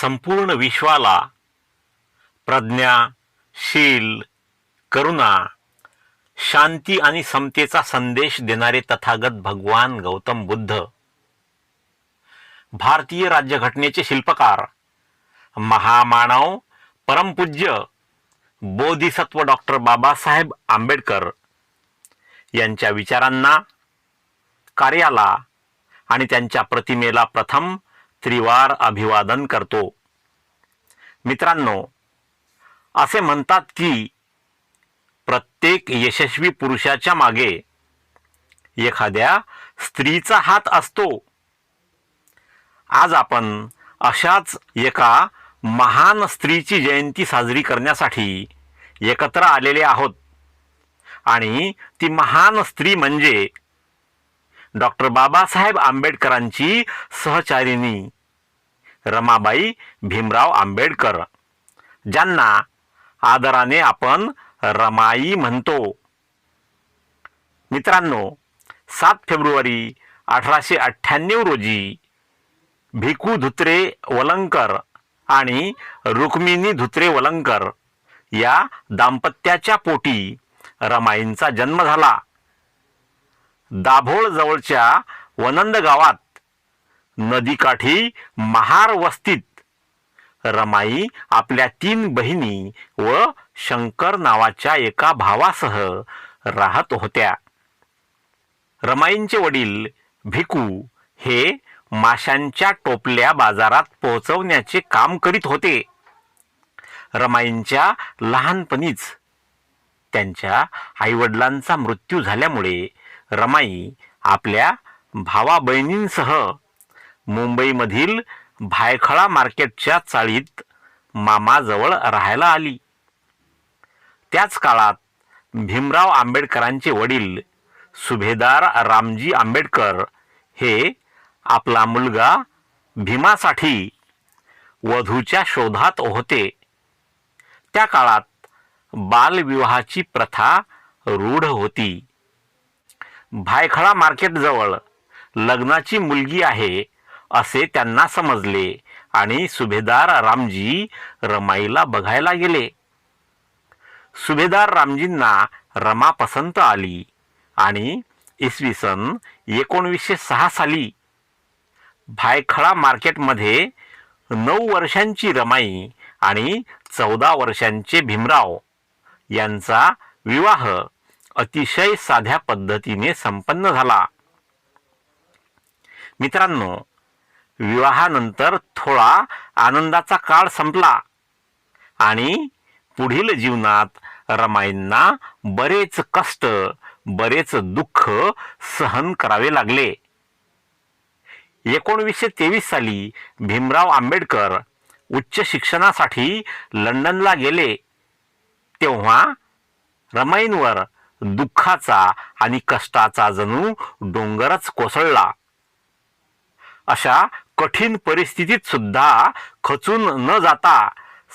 संपूर्ण विश्वाला प्रज्ञा शील करुणा शांती आणि समतेचा संदेश देणारे तथागत भगवान गौतम बुद्ध भारतीय राज्यघटनेचे शिल्पकार महामानव परमपूज्य बोधिसत्व डॉक्टर बाबासाहेब आंबेडकर यांच्या विचारांना कार्याला आणि त्यांच्या प्रतिमेला प्रथम त्रिवार अभिवादन करतो. मित्रांनो असे म्हणतात की प्रत्येक यशस्वी पुरुषाच्या मागे एखाद्या स्त्रीचा हात असतो. आज आपण अशाच एका महान स्त्रीची जयंती साजरी करण्यासाठी एकत्र आलेले आहोत. आणि ती महान स्त्री म्हणजे डॉक्टर बाबासाहेब आंबेडकरांची सहचारिणी. रमाबाई भीमराव आंबेडकर. ज्यांना आदराने आपण रमाई म्हणतो. मित्रांनो सात फेब्रुवारी अठराशे अठ्ठ्याण्णव रोजी भिकू धुत्रे वलंकर आणि रुक्मिणी धुत्रे वलंकर या दाम्पत्याच्या पोटी रमाईंचा जन्म झाला. दाभोळ जवळच्या वनंद गावात नदीकाठी महार वस्तीत रमाई आपल्या तीन बहिणी व शंकर नावाच्या एका भावासह राहत होत्या. रमाईंचे वडील भिकू हे माशांच्या टोपल्या बाजारात पोहोचवण्याचे काम करीत होते. रमाईंच्या लहानपणीच त्यांच्या आईवडिलांचा मृत्यू झाल्यामुळे रमाई आपल्या भावा बहिणींसह मुंबईमधील भायखळा मार्केटच्या चाळीत मामाजवळ राहायला आली. त्याच काळात भीमराव आंबेडकरांचे वडील सुभेदार रामजी आंबेडकर हे आपला मुलगा भीमासाठी वधूच्या शोधात होते. त्या काळात बालविवाहाची प्रथा रूढ होती. भायखळा मार्केटजवळ लग्नाची मुलगी आहे असे त्यांना समजले आणि सुभेदार रामजी रमाईला बघायला गेले. सुभेदार रामजींना रमा पसंत आली आणि इसवी सन एकोणवीसशे सहा साली भायखळा मार्केटमध्ये नऊ वर्षांची रमाई आणि चौदा वर्षांचे भीमराव यांचा विवाह अतिशय साध्या पद्धतीने संपन्न झाला. मित्रांनो विवाहानंतर थोडा आनंदाचा काळ संपला आणि पुढील जीवनात रमाईंना बरेच कष्ट बरेच दुःख सहन करावे लागले. एकोणवीसशे तेवीस साली भीमराव आंबेडकर उच्च शिक्षणासाठी लंडनला गेले. तेव्हा रमाईंवर दुःखाचा आणि कष्टाचा जणू डोंगरच कोसळला. अशा कठीण परिस्थितीत सुद्धा खचून न जाता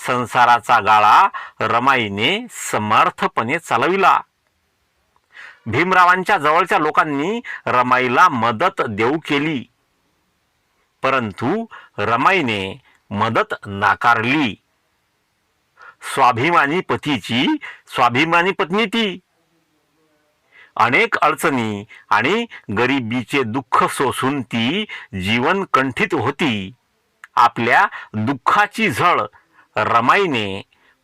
संसाराचा गाळा रमाईने समर्थपणे चालविला. भीमरावांच्या जवळच्या लोकांनी रमाईला मदत देऊ केली. परंतु रमाईने मदत नाकारली. स्वाभिमानी पतीची स्वाभिमानी पत्नी ती. अनेक अडचणी आणि गरिबीचे दुःख सोसून ती जीवन कंठित होती. आपल्या दुःखाची झळ रमाईने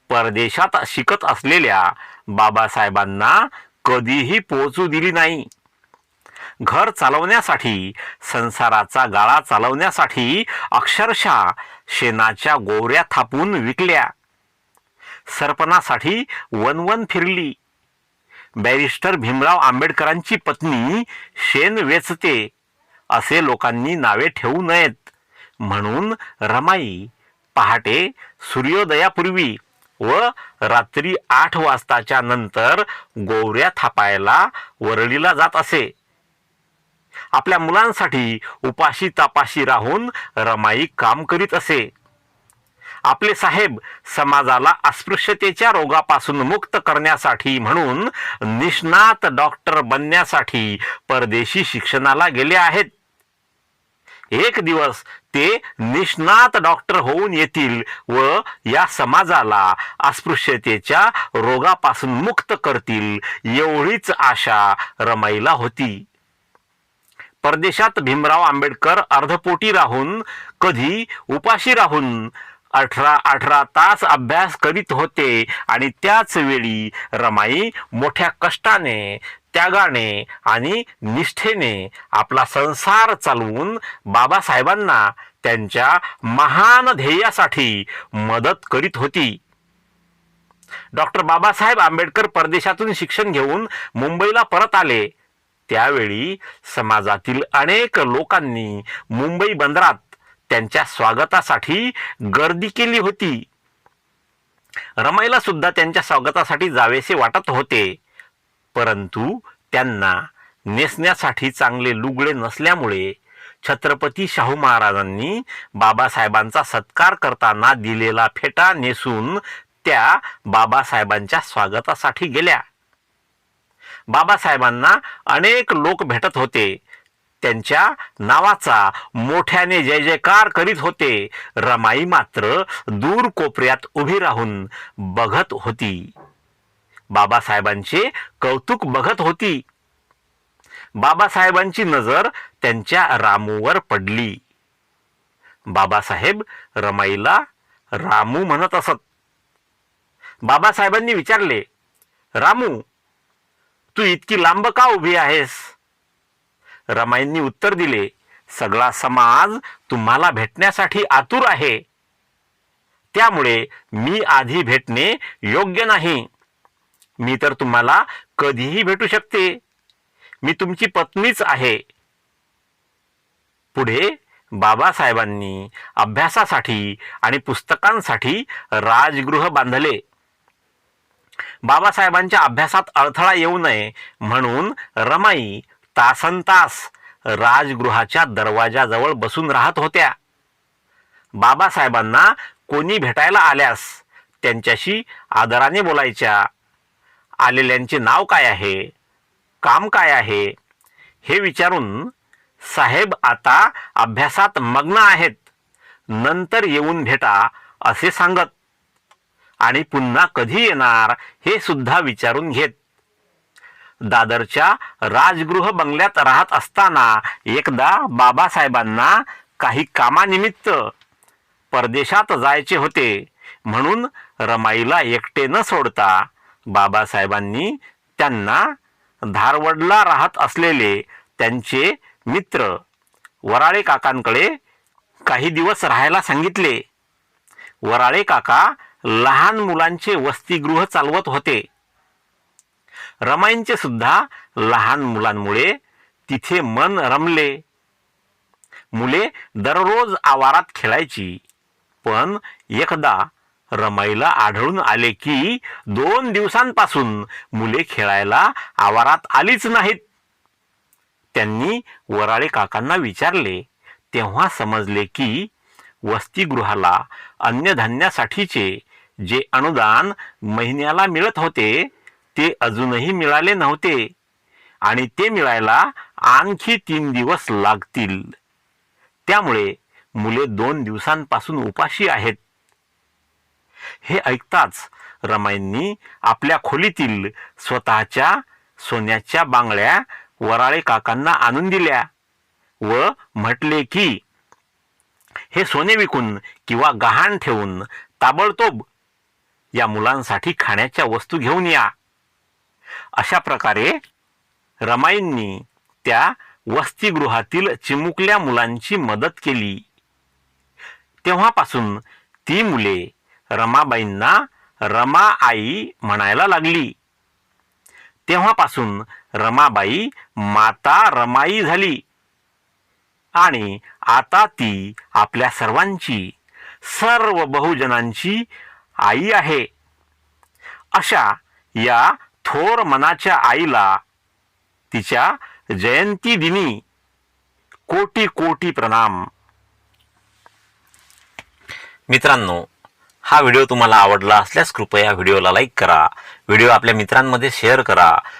परदेशात शिकत असलेल्या बाबासाहेबांना कधीही पोहोचू दिली नाही. घर चालवण्यासाठी संसाराचा गाळा चालवण्यासाठी अक्षरशः शेणाच्या गोवऱ्या थापून विकल्या. सरपणासाठी वनवन फिरली. बॅरिस्टर भीमराव आंबेडकरांची पत्नी शेण वेचते. असे लोकांनी नावे ठेवू नयेत. म्हणून रमाई पहाटे सूर्योदयापूर्वी व रात्री आठ वाजताच्या नंतर गोवऱ्या थापायला वरळीला जात असे. आपल्या मुलांसाठी उपाशी तापाशी राहून रमाई काम करीत असे. आपले साहेब समाजाला अस्पृश्यतेच्या रोगापासून मुक्त करण्यासाठी म्हणून निष्णात डॉक्टर बनण्यासाठी परदेशी शिक्षणाला गेले आहेत. एक दिवस ते निष्णात डॉक्टर होऊन येतील व या समाजाला अस्पृश्यतेच्या रोगापासून मुक्त करतील एवढीच आशा रमाईला होती. परदेशात भीमराव आंबेडकर अर्धपोटी राहून कधी उपाशी राहून अठरा अठरा तास अभ्यास करीत होते आणि त्याच वेळी रमाई मोठ्या कष्टाने त्यागाने आणि निष्ठेने आपला संसार चालवून बाबासाहेबांना त्यांच्या महान ध्येयासाठी मदत करीत होती. डॉक्टर बाबासाहेब आंबेडकर परदेशातून शिक्षण घेऊन मुंबईला परत आले. त्यावेळी समाजातील अनेक लोकांनी मुंबई बंदरात त्यांच्या स्वागतासाठी गर्दी केली होती. रमाईला सुद्धा त्यांच्या स्वागतासाठी जावेसे वाटत होते. परंतु त्यांना नेसण्यासाठी चांगले लुगडे नसल्यामुळे छत्रपती शाहू महाराजांनी बाबासाहेबांचा सत्कार करताना दिलेला फेटा नेसून त्या बाबासाहेबांच्या स्वागतासाठी गेल्या. बाबासाहेबांना अनेक लोक भेटत होते. त्यांच्या नावाचा मोठ्याने जय जयकार करीत होते. रमाई मात्र दूर कोपऱ्यात उभी राहून बघत होती. बाबासाहेबांचे कौतुक बघत होती. बाबासाहेबांची नजर त्यांच्या रामूवर पडली. बाबासाहेब रमाईला रामू म्हणत असत. बाबासाहेबांनी विचारले रामू तू इतकी लांब का उभी आहेस? रमाईंनी उत्तर दिले सगळा समाज तुम्हाला भेटण्यासाठी आतुर आहे. त्यामुळे मी आधी भेटणे योग्य नाही. मी तर तुम्हाला कधीही भेटू शकते. मी तुमची पत्नीच आहे. पुढे बाबासाहेबांनी अभ्यासासाठी आणि पुस्तकांसाठी राजगृह बांधले. बाबासाहेबांच्या अभ्यासात अडथळा येऊ नये म्हणून रमाई तासनतास राजगृहाच्या दरवाजाजवळ बसून राहत होत्या. बाबासाहेबांना कोणी भेटायला आल्यास त्यांच्याशी आदराने बोलायच्या. आलेल्यांचे नाव काय आहे? काम काय आहे? हे विचारून साहेब आता अभ्यासात मग्न आहेत. नंतर येऊन भेटा असे सांगत. आणि पुन्हा कधी येणार हे सुद्धा विचारून घेत. दादरच्या राजगृह बंगल्यात राहत असताना एकदा बाबासाहेबांना काही कामानिमित्त परदेशात जायचे होते. म्हणून रमाईला एकटे न सोडता बाबासाहेबांनी त्यांना धारवडला राहत असलेले त्यांचे मित्र वराळे काकांकडे काही दिवस राहायला सांगितले. वराळे काका लहान मुलांचे वसतिगृह चालवत होते. रमाईंचे सुद्धा लहान मुलांमुळे तिथे मन रमले. मुले दररोज आवारात खेळायची. पण एकदा रमाईला आढळून आले की दोन दिवसांपासून मुले खेळायला आवारात आलीच नाहीत. त्यांनी वराळे काकांना विचारले. तेव्हा समजले की वसतिगृहाला अन्नधान्यासाठीचे जे अनुदान महिन्याला मिळत होते ते अजूनही मिळाले नव्हते. आणि ते मिळायला आणखी तीन दिवस लागतील. त्यामुळे मुले दोन दिवसांपासून उपाशी आहेत. हे ऐकताच रमाईंनी आपल्या खोलीतील स्वतःच्या सोन्याच्या बांगड्या वराळे काकांना आणून दिल्या व म्हटले की हे सोने विकून किंवा गहाण ठेवून ताबडतोब या मुलांसाठी खाण्याच्या वस्तू घेऊन या. अशा प्रकारे रमाईंनी त्या वसतिगृहातील चिमुकल्या मुलांची मदत केली. तेव्हापासून ती मुले रमाबाईंना रमा आई म्हणायला लागली. तेव्हापासून रमाबाई माता रमाई झाली. आणि आता ती आपल्या सर्वांची सर्व बहुजनांची आई आहे. अशा या थोर मनाच्या आईला तिच्या जयंती दिनी कोटी कोटी प्रणाम. मित्रांनो हा व्हिडिओ तुम्हाला आवडला असल्यास कृपया व्हिडिओला लाईक करा. व्हिडिओ आपल्या मित्रांमध्ये शेअर करा.